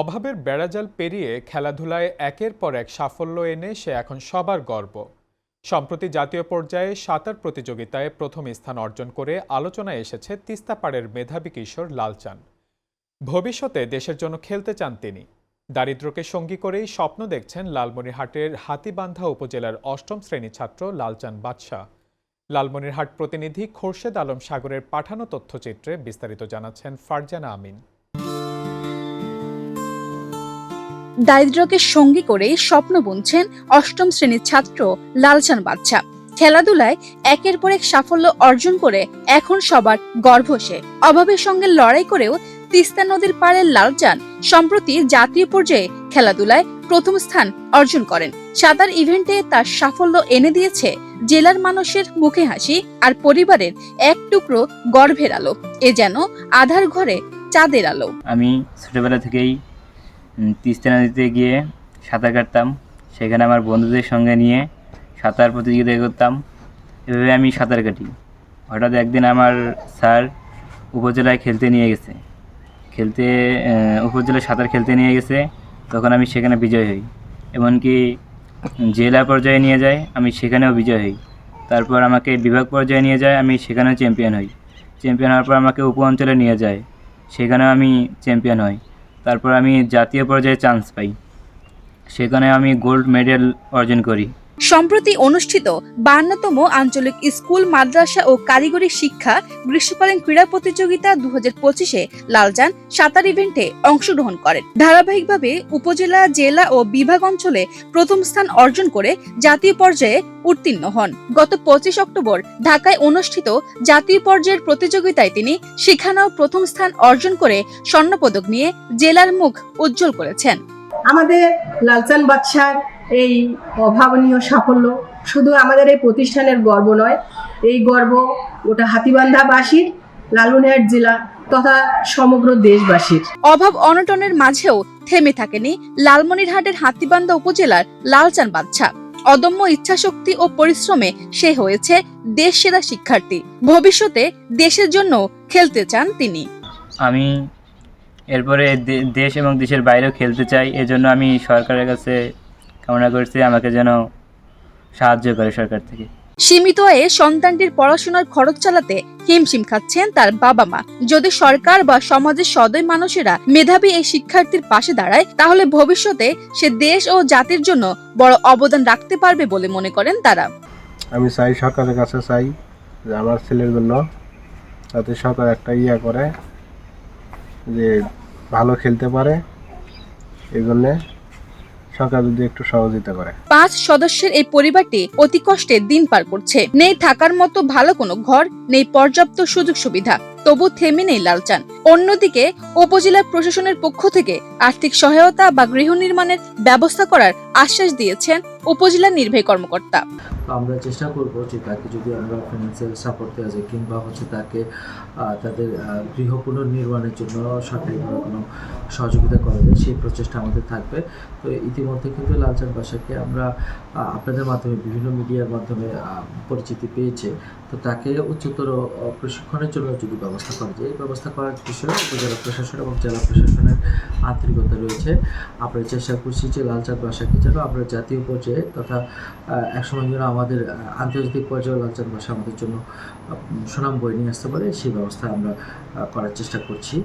অভাবের বেড়াজাল পেরিয়ে খেলাধুলায় একের পর এক সাফল্য এনে সে এখন সবার গর্ব। সম্প্রতি জাতীয় পর্যায়ে সাঁতার প্রতিযোগিতায় প্রথম স্থান অর্জন করে আলোচনায় এসেছে তিস্তাপাড়ের মেধাবী কিশোর লালচান। ভবিষ্যতে দেশের জন্য খেলতে চান তিনি। দারিদ্র্যকে সঙ্গী করেই স্বপ্ন দেখছেন লালমনিরহাটের হাতিবান্ধা উপজেলার অষ্টম শ্রেণির ছাত্র লালচান বাদশাহ। লালমনিরহাট প্রতিনিধি খোরশেদ আলম সাগরের পাঠানো তথ্যচিত্রে বিস্তারিত জানাচ্ছেন ফারজানা আমিন। দারিদ্র্যকে সঙ্গী করে স্বপ্ন বুনছেন অষ্টম শ্রেণির ছাত্র লালচান বাচ্চা খেলাধুলায় একের পর এক সাফল্য অর্জন করে এখন সবার গর্ভ সে। অভাবের সঙ্গে লড়াই করেও তিস্তা নদীর পাড়ের লালচান সম্প্রতি জাতীয় পর্যায়ে খেলাধুলায় প্রথম স্থান অর্জন করেন। সাঁতার ইভেন্টে তার সাফল্য এনে দিয়েছে জেলার মানুষের মুখে হাসি আর পরিবারের এক টুকরো গর্ভের আলো। এ যেন আধার ঘরে চাঁদের আলো। আমি ছোটোবেলা থেকেই তিস্তা নদীতে গিয়ে সাঁতার কাটতাম। সেখানে আমার বন্ধুদের সঙ্গে নিয়ে সাঁতার প্রতিযোগিতা করতাম। এভাবে আমি সাঁতার কাটি। হঠাৎ একদিন আমার স্যার উপজেলায় খেলতে নিয়ে গেছে। খেলতে উপজেলায় সাঁতার খেলতে নিয়ে গেছে। তখন আমি সেখানে বিজয় হই। এমনকি জেলা পর্যায়ে নিয়ে যায়, আমি সেখানেও বিজয় হই। তারপর আমাকে বিভাগ পর্যায়ে নিয়ে যায়, আমি সেখানেও চ্যাম্পিয়ন হই। চ্যাম্পিয়ন হওয়ার পর আমাকে উপ অঞ্চলে নিয়ে যায়। সেখানেও আমি চ্যাম্পিয়ন হই। তারপর আমি জাতীয় পর্যায়ে চান্স পাই। সেখানে আমি গোল্ড মেডেল অর্জন করি। সম্প্রতি অনুষ্ঠিত বায়ান্নতম আঞ্চলিক স্কুল, মাদ্রাসা ও কারিগরি শিক্ষা গ্রীষ্মকালীন ক্রীড়া প্রতিযোগিতা দু হাজার পঁচিশে লালজান সাঁতার ইভেন্টে অংশগ্রহণ করেন। ধারাবাহিকভাবে উপজেলা, জেলা ও বিভাগ অঞ্চলে প্রথম স্থান অর্জন করে জাতীয় পর্যায়ে উত্তীর্ণ হন। গত পঁচিশ অক্টোবর ঢাকায় অনুষ্ঠিত জাতীয় পর্যায়ের প্রতিযোগিতায় তিনি সেখানেও প্রথম স্থান অর্জন করে স্বর্ণপদক নিয়ে জেলার মুখ উজ্জ্বল করেছেন। আমাদের লালচান বাদশার এই অভাবনীয় সাফল্য। শুধু আমাদের এই প্রতিষ্ঠানের গর্ব নয় এই গর্ব ওটা হাতিবান্ধাবাসীর লালমনিরহাট জেলা তথা সমগ্র দেশবাসীর। অভাব অনটনের মাঝেও থেমে থাকেনি লালমনিরহাটের হাতিবান্ধা উপজেলার লালচান বাচ্চা অদম্য ইচ্ছাশক্তি ও পরিশ্রমে সে হয়েছে দেশ সেরা শিক্ষার্থী। ভবিষ্যতে দেশের জন্য খেলতে চান তিনি। আমি এরপরে দে- দেশ এবং দেশের বাইরেও খেলতে চাই এজন্য আমি সরকারের কাছে কামনা করছি আমাকে যেন সাহায্য করে সরকার থেকে। সীমিত আয়ে সন্তানটির পড়াশোনার খরচ চালাতে হিমশিম খাচ্ছেন তার বাবা মা। যদি সরকার বা সমাজের সদয় মানুষেরা মেধাবী এই শিক্ষার্থীর পাশে দাঁড়ায় তাহলে ভবিষ্যতে সে দেশ ও জাতির জন্য বড় অবদান রাখতে পারবে বলে মনে করেন তারা। আমি চাই সরকারের কাছে চাই যে আমার ছেলের জন্য যাতে সরকার একটা ইয়া করে যে ভালো খেলতে পারে। এই জন্যে সরকার যদি একটু সহযোগিতা করে। পাঁচ সদস্যের এই পরিবারটি অতি কষ্টে দিন পার করছে। নেই থাকার মতো ভালো কোনো ঘর, নেই পর্যাপ্ত সুযোগ সুবিধা। তবু থেমে নেই লালচান। অন্যদিকে উপজেলা প্রশাসনের পক্ষ থেকে আর্থিক সহায়তা বা গৃহ নির্মাণের ব্যবস্থা করার আশ্বাস দিয়েছেন উপজেলা নির্বাহী কর্মকর্তা। আমরা চেষ্টা করব যে তাকে যদি আমরা ফিনান্সিয়াল সাপোর্ট দেওয়া যায় কিংবা হচ্ছে তাকে তাদের গৃহ পুনর্নির্মাণের জন্য সরকারিভাবে কোনো সহযোগিতা করা যায়, সেই প্রচেষ্টা আমাদের থাকবে। তো ইতিমধ্যে কিন্তু লালচাঁদ বাসাকে আমরা আপনাদের মাধ্যমে বিভিন্ন মিডিয়ার মাধ্যমে পরিচিতি পেয়েছে। তো তাকে উচ্চতর প্রশিক্ষণের জন্য যদি ব্যবস্থা করা যায় এই ব্যবস্থা করার বিষয়ে উপজেলা প্রশাসন এবং জেলা প্রশাসনের আন্তরিকতা রয়েছে। আমরা চেষ্টা করছি যে লালচাঁদ বাসাকে যেন আমরা জাতীয় পর্যায়ে তথা একসময় যেন আমাদের আন্তর্জাতিক পর্যায়ে লালচাঁদ ভাষা আমাদের জন্য সুনাম বয়ে নিয়ে আসতে পারে, সেই ব্যবস্থা আমরা করার চেষ্টা করছি।